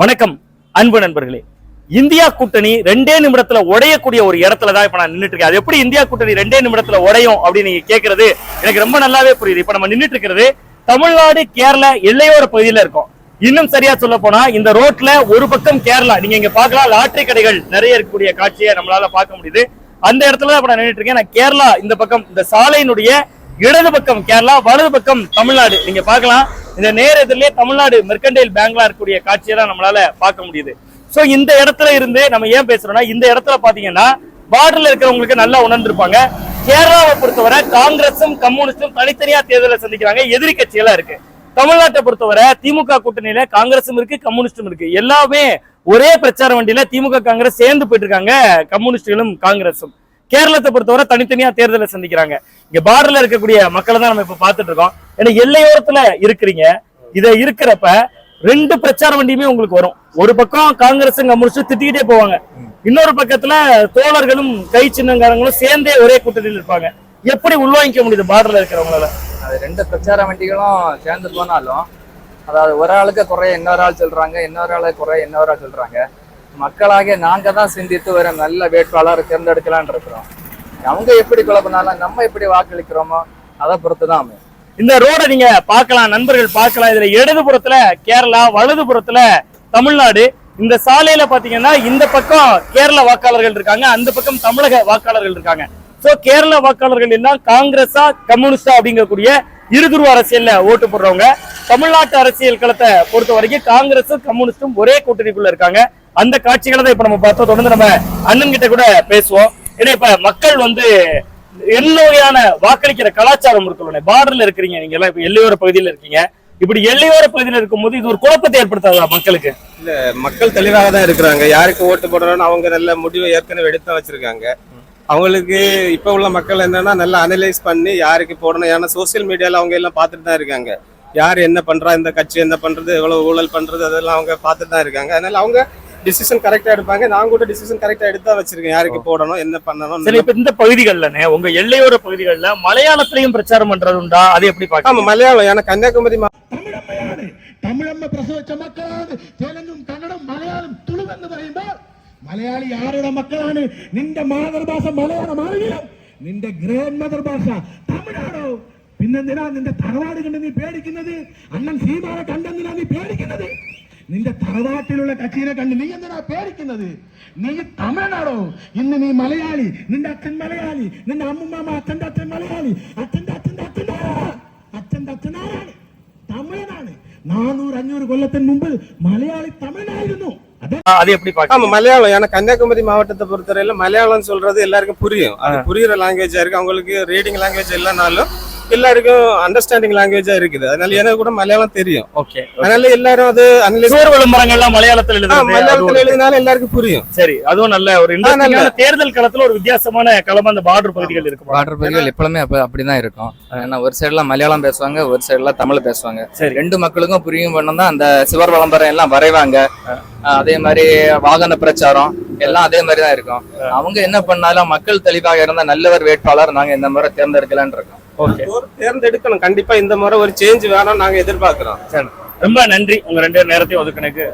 வணக்கம் அன்பு நண்பர்களே. இந்தியா கூட்டணி ரெண்டே நிமிடத்துல உடையக்கூடிய ஒரு இடத்துல தான் இப்ப நான் நின்னுட்டு இருக்கேன் அது எப்படி இந்தியா கூட்டணி ரெண்டே நிமிடத்துல உடையும் அப்படின்னு நீங்க கேக்குறது எனக்கு ரொம்ப நல்லாவே புரியுது. இப்ப நம்ம நின்னுட்டு இருக்கிறது தமிழ்நாடு கேரளா எல்லையோர பகுதியில இருக்கோம். இன்னும் சரியா சொல்ல போனா இந்த ரோட்ல ஒரு பக்கம் கேரளா நீங்க இங்க பாக்கலாம் லாட்டரி கடைகள் நிறைய இருக்கக்கூடிய காட்சியை நம்மளால பார்க்க முடியுது. அந்த இடத்துல இப்ப நான் நின்னுட்டு இருக்கேன் நான் கேரளா இந்த பக்கம் இந்த சாலையினுடைய இடது பக்கம் கேரளா வலது பக்கம் தமிழ்நாடு. நீங்க பார்க்கலாம். இந்த நேர எதிரிலே தமிழ்நாடு மெர்கண்டைல் பேங்க்ல இருக்கக்கூடிய காட்சியை தான் நம்மளால பார்க்க முடியுது. சோ இந்த இடத்துல இருந்து நம்ம ஏன் பேசுறோம்னா இந்த இடத்துல பாத்தீங்கன்னா பார்டர்ல இருக்கிறவங்களுக்கு நல்லா உணர்ந்திருப்பாங்க. கேரளாவை பொறுத்தவரை காங்கிரஸும் கம்யூனிஸ்டும் தனித்தனியா தேர்தலை சந்திக்கிறாங்க. எதிரி கட்சிகளா இருக்கு. தமிழ்நாட்டை பொறுத்தவரை திமுக கூட்டணியில காங்கிரஸும் இருக்கு கம்யூனிஸ்டும் இருக்கு. எல்லாமே ஒரே பிரச்சார வண்டியில திமுக காங்கிரஸ் சேர்ந்து போயிட்டு இருக்காங்க கம்யூனிஸ்டுகளும் காங்கிரஸும் கேரளத்தை பொறுத்தவரை தனித்தனியா தேர்தலை சந்திக்கிறாங்க. இங்க பார்டர்ல இருக்கக்கூடிய மக்களை தான் நம்ம இப்ப பாத்துட்டு இருக்கோம். ஏன்னா எல்லையோரத்துல இருக்கிறீங்க. இதை இருக்கிறப்ப ரெண்டு பிரச்சார வண்டியுமே உங்களுக்கு வரும். ஒரு பக்கம் காங்கிரஸ் முடிச்சு திட்டிக்கிட்டே போவாங்க. இன்னொரு பக்கத்துல தோழர்களும் கை சின்னங்காரங்களும் சேர்ந்தே ஒரே கூட்டத்தில் இருப்பாங்க. எப்படி உள்வாங்கிக்க முடியுது பார்டர்ல இருக்கிறவங்களால? அது ரெண்டு பிரச்சார வண்டிகளும் சேர்ந்து போனாலும் அதாவது ஒரு ஆளுக்கு குறைய இன்னொரு ஆள் சொல்றாங்க இன்னொரு ஆளுக்கு குறைய இன்னொரு ஆள் சொல்றாங்க. மக்களாகிய நாங்க தான் சிந்தித்து ஒரு நல்ல வேட்பாளர் தேர்ந்தெடுக்கலாம்னு இருக்கிறோம். அவங்க எப்படி குழப்பினாலும் நம்ம எப்படி வாக்களிக்கிறோமோ அதை பொறுத்து தான் அமையும். இந்த ரோட நீங்க பார்க்கலாம் நண்பர்கள் பார்க்கலாம். இதுல இடதுபுறத்துல கேரளா வலதுபுறத்துல தமிழ்நாடு. இந்த சாலையில பாத்தீங்கன்னா இந்த பக்கம் கேரள வாக்காளர்கள் இருக்காங்க அந்த பக்கம் தமிழக வாக்காளர்கள் இருக்காங்க. சோ கேரள வாக்காளர்கள் எல்லாம் காங்கிரஸா கம்யூனிஸ்டா அப்படிங்கக்கூடிய இருதுருவ அரசியல்ல ஓட்டு போடுறவங்க. தமிழ்நாட்டு அரசியல் களத்தை பொறுத்த வரைக்கும் காங்கிரஸும் கம்யூனிஸ்டும் ஒரே கூட்டணிக்குள்ள இருக்காங்க. அந்த காட்சிகளை தான் இப்ப நம்ம பார்த்தோம். தொடர்ந்து நம்ம அண்ணன் கிட்ட கூட பேசுவோம். ஏன்னா இப்ப மக்கள் வந்து எல்லோரையான வகையான வாக்களிக்கிற கலாச்சாரம் இருக்குல்ல பார்டர்ல இருக்கிறீங்க நீங்க எல்லாம். இப்ப எல்லையோர பகுதியில இருக்கீங்க. இப்படி எல்லையோர பகுதியில இருக்கும்போது இது ஒரு குழப்பத்தை ஏற்படுத்தாதா மக்களுக்கு? மக்கள் தெளிவாக தான் இருக்கிறாங்க. யாருக்கு ஓட்டு போடுறோம்னு அவங்க நல்ல முடிவை ஏற்கனவே எடுத்து வச்சிருக்காங்க. அவங்களுக்கு இப்போ உள்ள மக்கள் என்னன்னா நல்லா அனலைஸ் பண்ணி யாருக்கு போடணும்? ஏன்னா சோசியல் மீடியாவில் அவங்க எல்லாம் பார்த்துட்டு தான் இருக்காங்க. யார் என்ன பண்ணுறா இந்த கட்சி என்ன பண்ணுறது எவ்வளோ ஊழல் பண்ணுறது அதெல்லாம் அவங்க பார்த்துட்டு தான் இருக்காங்க. அதனால அவங்க டிசிஷன் கரெக்டாக எடுப்பாங்க. நான் கூட டிசிஷன் கரெக்டாக எடுத்தா வச்சிருக்கேன். யாருக்கு போடணும் என்ன பண்ணணும் சரி இப்போ இந்த பகுதிகளில்னே உங்க எல்லையோர பகுதிகளில் மலையாளத்திலையும் பிரச்சாரம் பண்றது உண்டா? அது எப்படி பார்க்க மலையாளம். ஏன்னா கன்னியாகுமரி தமிழம்ம பிரசவச்ச மக்களானது தெலுங்கும் கன்னடம் மலையாளம் துளுவென்று മലയാളം ആരുടെ മക്കളാണ്? നിന്റെ മാതൃഭാഷ മലയാളമാണെങ്കിലും നിന്റെ ഗ്രാൻഡ് മദർ ഭാഷ തമിഴാണോ? പിന്നെന്തിനാ നിന്റെ തറവാട് കണ്ട് നീ പേടിക്കുന്നത്? അണ്ണൻ സീമാനെ കണ്ടെന്തിനാ നീ പേടിക്കുന്നത്? നിന്റെ തറവാട്ടിലുള്ള കച്ചീനെ കണ്ട് നീ എന്തിനാ പേടിക്കുന്നത്? നീ തമിഴനാണോ? ഇന്ന് നീ മലയാളി. നിന്റെ അച്ഛൻ മലയാളി. നിന്റെ അമ്മുമ്മ അച്ഛന്റെ അച്ഛൻ മലയാളി. അച്ഛന്റെ അച്ഛന്റെ? അച്ഛന്റെ അച്ഛൻ ആരാണ്? തമിഴനാണ്. നാനൂറ് അഞ്ഞൂറ് കൊല്ലത്തിന് മുമ്പ് മലയാളി തമിഴനായിരുന്നു. அதை எப்படி பாக்க ஆமா மலையாளம். ஏன்னா கன்னியாகுமரி மாவட்டத்தை பொறுத்தவரையில மலையாளம் சொல்றது எல்லாருக்கும் புரியும். அது புரியுற லாங்குவேஜா இருக்கு. அவங்களுக்கு ரீடிங் லாங்குவேஜ் இல்லைனாலும் எல்லாருக்கும் அண்டர்ஸ்டாண்டிங் லாங்குவேஜா இருக்குது. அதனால எனக்கு கூட மலையாளம் தெரியும். ஓகே அதனால எல்லாரும் அது சுவர் விளம்பரங்கள்லாம் மலையாளத்துல அது மலையாளத்துல எழுதினாலும் எல்லாருக்கும் புரியும். சரி அதுவும் நல்ல ஒரு இன்ட்ரெஸ்டிங்கான தேர்தல் களத்துல ஒரு வித்தியாசமான களம் அந்த பார்டர் பகுதிகள் இருக்கு. பார்டர் பகுதிகள் எப்பவுமே அப்ப அப்படிதான் இருக்கும். ஏன்னா ஒரு சைடுல மலையாளம் பேசுவாங்க ஒரு சைடுல தமிழ் பேசுவாங்க. சரி. ரெண்டு மக்களுக்கும் புரியும் பண்ணம் தான் அந்த சிவர் விளம்பரம் எல்லாம் வரைவாங்க. அதே மாதிரி வாகன பிரச்சாரம் எல்லாம் அதே மாதிரி தான் இருக்கும் அவங்க என்ன பண்ணாலும் மக்கள் தெளிவாக இருந்த நல்லவர் வேட்பாளர் நாங்க இந்த முறை தேர்ந்தெடுக்கலாம்னு இருக்கோம். தேர்ந்தெடுக்கணும். கண்டிப்பா இந்த முறை ஒரு சேஞ்ச் வேணும் நாங்க எதிர்பார்க்கிறோம். ரொம்ப நன்றி. உங்க ரெண்டு நேரத்தையும் நன்றி.